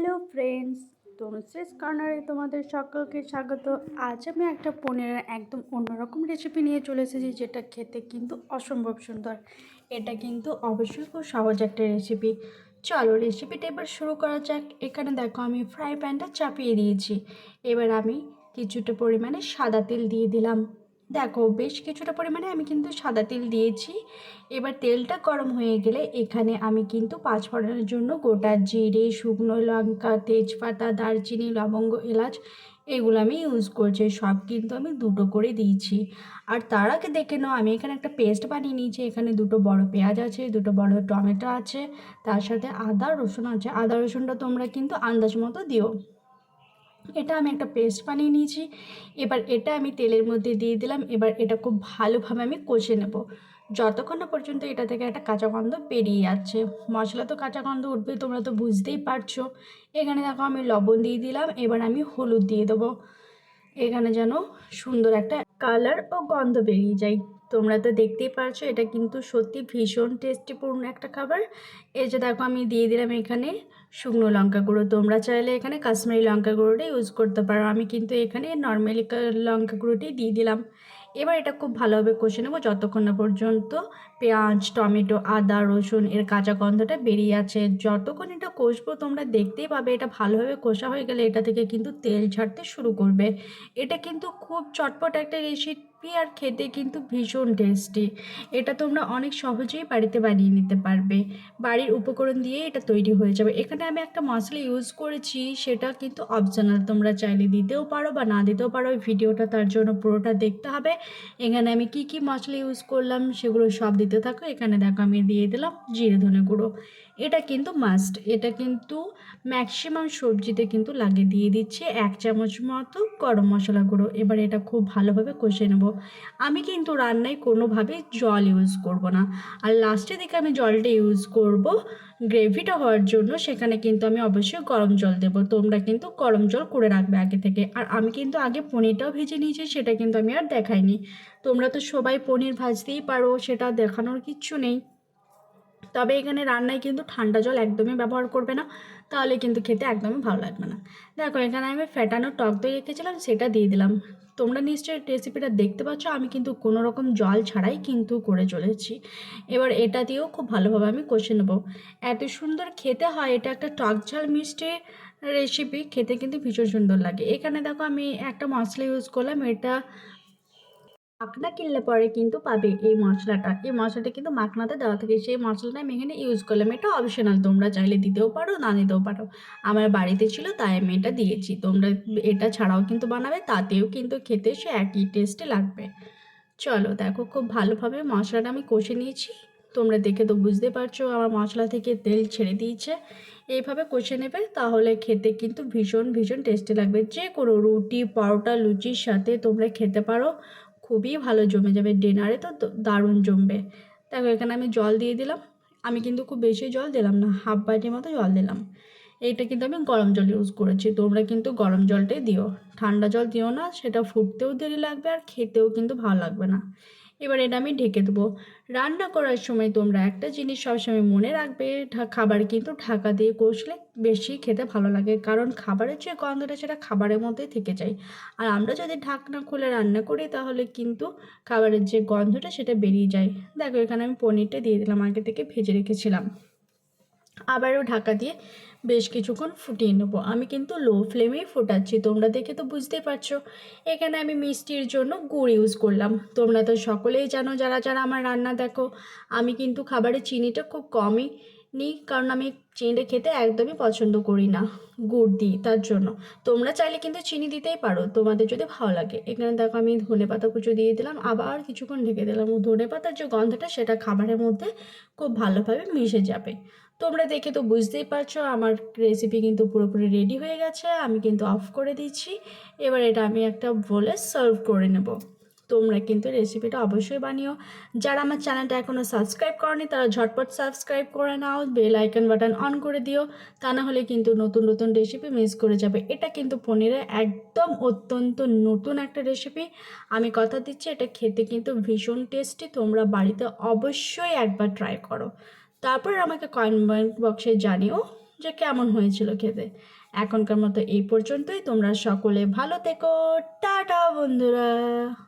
Hello friends তনুশ্রীস কর্নারে তোমাদের সকলকে স্বাগত। আজ আমি একটা পনিরের একদম অন্যরকম রেসিপি নিয়ে চলে এসেছি, যেটা খেতে কিন্তু অসম্ভব সুন্দর। এটা কিন্তু অবশ্যই খুব সহজ একটা রেসিপি চলো রেসিপিটা এবার শুরু করা যাক। এখানে দেখো আমি ফ্রাই প্যানটা চাপিয়ে দিয়েছি। এবার আমি কিছুটা পরিমাণে সাদা তেল দিয়ে দিলাম। দেখো বেশ কিছুটা পরিমাণে আমি কিন্তু সাদা তেল দিয়েছি। এবার তেলটা গরম হয়ে গেলে এখানে আমি কিন্তু পাঁচ ফোড়নের জন্য গোটা জিরে, শুকনো লঙ্কা, তেজপাতা, দারচিনি, লবঙ্গ, এলাচ এগুলো আমি ইউজ করছি। সব কিন্তু আমি দুটো করে দিয়েছি। আর তার আগে দেখে নাও, আমি এখানে একটা পেস্ট বানিয়ে নিয়েছি। এখানে দুটো বড় পেঁয়াজ আছে, দুটো বড় টমেটো আছে, তার সাথে আদা, রসুন আছে। আদা, রসুনটা তোমরা কিন্তু আন্দাজ মতো দিও। এটা আমি একটা পেস্ট বানিয়ে নিয়েছি। এবার এটা আমি তেলের মধ্যে দিয়ে দিলাম। এবার এটা খুব ভালোভাবে আমি কষে নেব। যতক্ষণ না পর্যন্ত এটা থেকে একটা কাঁচা গন্ধ বেরিয়ে যাচ্ছে। মশলা তো কাঁচা গন্ধ উঠবে, তোমরা তো বুঝতেই পারছ। এখানে দেখো আমি লবণ দিয়ে দিলাম। এবার আমি হলুদ দিয়ে দেবো। এখানে যেন সুন্দর একটা কালার ও গন্ধ বেরিয়ে যায়। তোমরা তো দেখতেই পারছ, এটা কিন্তু সত্যি ভীষণ টেস্টিপূর্ণ একটা খাবার। এই যে দেখো আমি দিয়ে দিলাম এখানে শুকনো লঙ্কা গুঁড়ো। তোমরা চাইলে এখানে কাশ্মীরি লঙ্কা গুঁড়োটা ইউজ করতে পারো। আমি কিন্তু এখানে নর্মালি লঙ্কা গুঁড়োটাই দিয়ে দিলাম। এবার এটা খুব ভালোভাবে কষে নেব যতক্ষণ না পর্যন্ত পেঁয়াজ, টমেটো, আদা, রসুন এর কাঁচা গন্ধটা বেরিয়ে আছে। যতক্ষণ এটা কষবো তোমরা দেখতেই পাবে এটা ভালোভাবে কষা হয়ে গেলে এটা থেকে কিন্তু তেল ছাড়তে শুরু করবে। এটা কিন্তু খুব চটপট একটা রেসিপি আর খেতে কিন্তু ভীষণ টেস্টি এটা তোমরা অনেক সহজেই বাড়িতে বানিয়ে নিতে পারবে। বাড়ির উপকরণ দিয়ে এটা তৈরি হয়ে যাবে। এখানে আমি একটা মশলা ইউজ করেছি, সেটা কিন্তু অপশনাল তোমরা চাইলে দিতেও পারো বা না দিতেও পারো ভিডিওটা তার জন্য পুরোটা দেখতে হবে। এখানে আমি কি কি মশলা ইউজ করলাম সেগুলো সব দিতে থাকো, এখানে দেখো আমি দিয়ে দিলাম জিরে ধনে গুঁড়ো। এটা কিন্তু মাস্ট এটা কিন্তু ম্যাক্সিমাম সবজিতে কিন্তু লাগে দিয়ে দিচ্ছে এক চামচ মতো গরম মশলা গুঁড়ো। এবার এটা খুব ভালোভাবে কষে নেব। আমি কিন্তু রান্নায় কোনোভাবে জল ইউজ করব না। আর লাস্টের দিকে আমি জলটা ইউজ করব। গ্রেভিটা হওয়ার জন্য সেখানে কিন্তু আমি অবশ্যই গরম জল দেব। তোমরা কিন্তু গরম জল করে রাখবে আগে থেকে। আর আমি কিন্তু আগে পনিরটাও ভেজে নিয়েছি, সেটা কিন্তু আমি আর দেখাইনি। তোমরা তো সবাই পনির ভাজতেই পারো, সেটা দেখানোর কিচ্ছু নেই। তবে এখানে রান্নায় কিন্তু ঠান্ডা জল একদমই ব্যবহার করবে না, তাহলে কিন্তু খেতে একদমই ভালো লাগবে না। দেখো, এখানে আমি ফ্যাটানো টক দই রেখেছিলাম, সেটা দিয়ে দিলাম। তোমরা নিশ্চয়ই রেসিপিটা দেখতে পাচ্ছ। আমি কিন্তু কোনো রকম জল ছাড়াই কিন্তু করে চলেছি। এবার এটা দিয়েও খুব ভালোভাবে আমি কষে নেব। এত সুন্দর খেতে হয়, এটা একটা টক ঝাল মিষ্টি রেসিপি খেতে কিন্তু ভীষণ সুন্দর লাগে। এখানে দেখো আমি একটা মশলা ইউজ করলাম, এটা মাখনা কিনলে পরে কিন্তু পাবে এই মশলাটা। এই মশলাটা কিন্তু মাখনাতে দেওয়া থাকে। সেই মশলাটা আমি এখানে ইউজ করলাম। এটা অপশনাল তোমরা চাইলে দিতেও পারো, না দিতেও পারো। আমার বাড়িতে ছিল, তাই আমি এটা দিয়েছি। তোমরা এটা ছাড়াও কিন্তু বানাবে, তাতেও কিন্তু খেতে সে একই টেস্টে লাগবে। চলো, দেখো, খুব ভালোভাবে মশলাটা আমি কষে নিয়েছি। তোমরা দেখে তো বুঝতে পারছ, আমার মশলা থেকে তেল ছেড়ে দিয়েছে। এইভাবে কষে নেবে, তাহলে খেতে কিন্তু ভীষণ ভীষণ টেস্টি লাগবে। যে কোনো রুটি, পরোটা, লুচির সাথে তোমরা খেতে পারো। খুবই ভালো জমে যাবে ডিনারে তো দারুণ জমবে। দেখো, এখানে আমি জল দিয়ে দিলাম। আমি কিন্তু খুব বেশি জল দিলাম না হাফ বাটির মতো জল দিলাম। এইটা কিন্তু আমি গরম জল ইউজ করেছি, তোমরা কিন্তু গরম জলটাই দিও। ঠান্ডা জল দিও না, সেটা ফুটতেও দেরি লাগবে আর খেতেও কিন্তু ভালো লাগবে না। এবার এটা আমি ঢেকে দেবো। রান্না করার সময় তোমরা একটা জিনিস সবসময় মনে রাখবে খাবার কিন্তু ঢাকা দিয়ে কষলে বেশি খেতে ভালো লাগে। কারণ খাবারের যে গন্ধটা সেটা খাবারের মধ্যে থেকে যায়। আর আমরা যদি ঢাকনা খুলে রান্না করি তাহলে কিন্তু খাবারের যে গন্ধটা সেটা বেরিয়ে যায়। দেখো এখানে আমি পনিরটা দিয়ে দিলাম, আগে থেকে ভেজে রেখেছিলাম। আবারও ঢাকা দিয়ে বেশ কিছুক্ষণ ফুটিয়ে নেব। আমি কিন্তু লো ফ্লেমেই ফোটাচ্ছি। তোমরা দেখে তো বুঝতেই পারছ। এখানে আমি মিষ্টির জন্য গুড় ইউজ করলাম। তোমরা তো সকলেই জানো, যারা যারা আমার রান্না দেখো, আমি কিন্তু খাবারে চিনিটা খুব কমই নিই, কারণ আমি চিনিটা খেতে একদমই পছন্দ করি না গুড় দিই তার জন্য। তোমরা চাইলে কিন্তু চিনি দিতেই পারো, তোমাদের যদি ভালো লাগে। এখানে দেখো আমি ধনে পাতা কুচো দিয়ে দিলাম, আবার কিছুক্ষণ ঢেকে দিলাম। ধনে পাতার যে গন্ধটা, সেটা খাবারের মধ্যে খুব ভালোভাবে মিশে যাবে। তোমরা দেখে তো বুঝতেই পারছ, আমার রেসিপি কিন্তু পুরোপুরি রেডি হয়ে গেছে, আমি কিন্তু অফ করে দিচ্ছি। এবার এটা আমি একটা বলে সার্ভ করে নেব। তোমরা কিন্তু রেসিপিটা অবশ্যই বানিও। যারা আমার চ্যানেলটা এখনও সাবস্ক্রাইব করেনি, তারা ঝটপট সাবস্ক্রাইব করে নাও বেল আইকন বাটন অন করে দিও, তা না হলে কিন্তু নতুন নতুন রেসিপি মিস করে যাবে। এটা কিন্তু পনিরের একদম অত্যন্ত নতুন একটা রেসিপি আমি কথা দিচ্ছি, এটা খেতে কিন্তু ভীষণ টেস্টি তোমরা বাড়িতে অবশ্যই একবার ট্রাই করো। তারপর আমাকে কমেন্ট বক্সে জানিও যে কেমন হয়েছিল খেতে। এখনকার মতো এই পর্যন্তই, তোমরা সকলে ভালো থেকো। টাটা, বন্ধুরা।